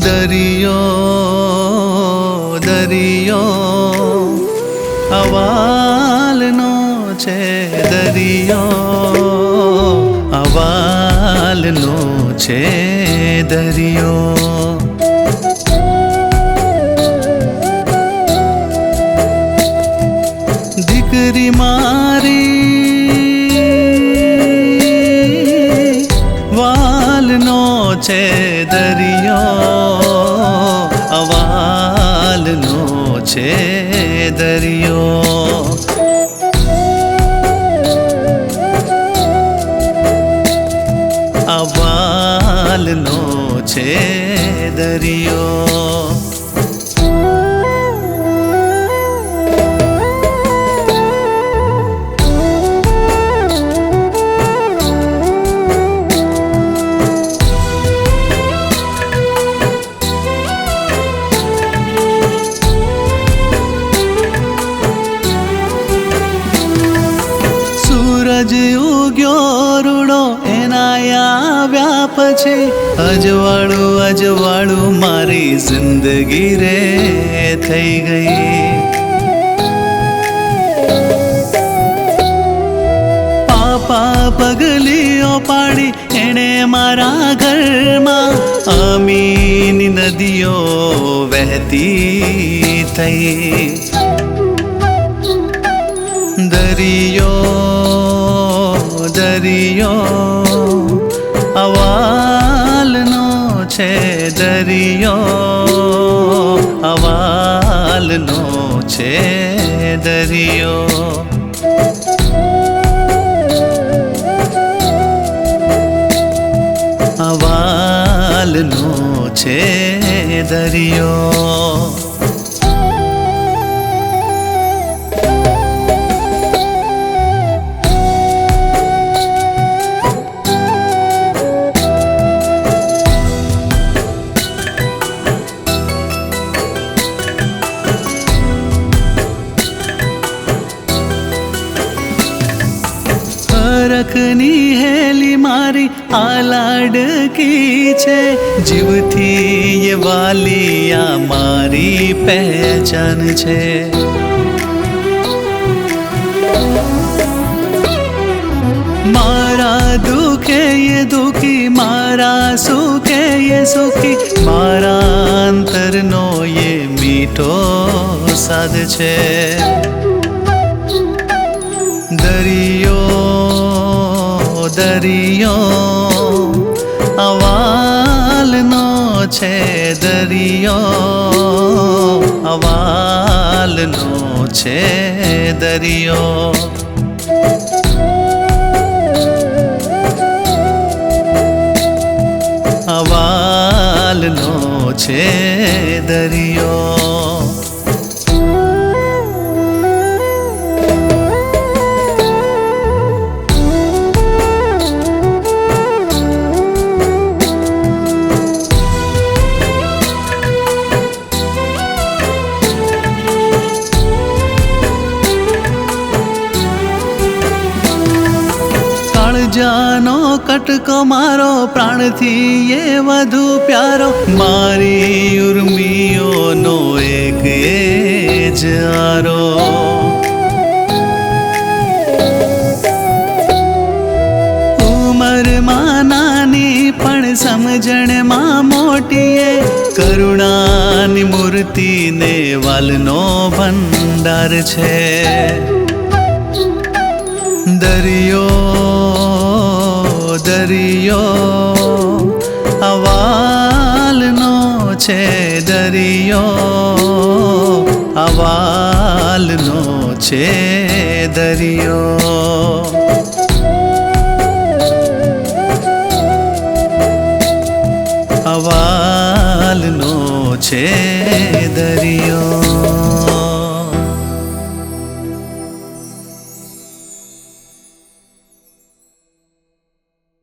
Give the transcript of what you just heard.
દરિયો દરિયો અવાલનો છે દરિયો અવાલનો છે દરિયો. દીકરી મારી વાલનો છે દરિયો અવાલનો છે દરિયો સૂરજ ઉગ્યો રૂડો એના આવ્યા પછી, અજવાળું અજવાળું મારી જિંદગી રે થઈ ગઈ. પાપા પગલીઓ પાડી, એણે મારા ઘરમાં અમીની નદીઓ વહેતી થઈ. દરિયો દરિયો અવાલનો છે દરિયો અવાલનો છે દરિયો. અવાલનો છે દરિયો. હરખની હેલી મારી આ લાડકી છે જીવથી એ વાલિયા મારી પહેચાન છે મારા દુખે એ દુખી મારા સુખે એ સુખી મારા અંતરનો એ મીઠો સાદ છે દરિયો અવાલનો છે દરિયો અવાલનો છે દરિયો. અવાલનો છે દરિયો. કાળજાનો કટકો મારો, પ્રાણથી એ વધુ પ્યારો. મારી ઉર્મિયોનો એક એ જ આરો નાની પણ સમજણમાં મોટીએ કરુણાની મૂર્તિને વાલનો ભંડાર છે. દરિયો દરિયો અવાલનો છે દરિયો અવાલનો છે દરિયો. અવાલનો છે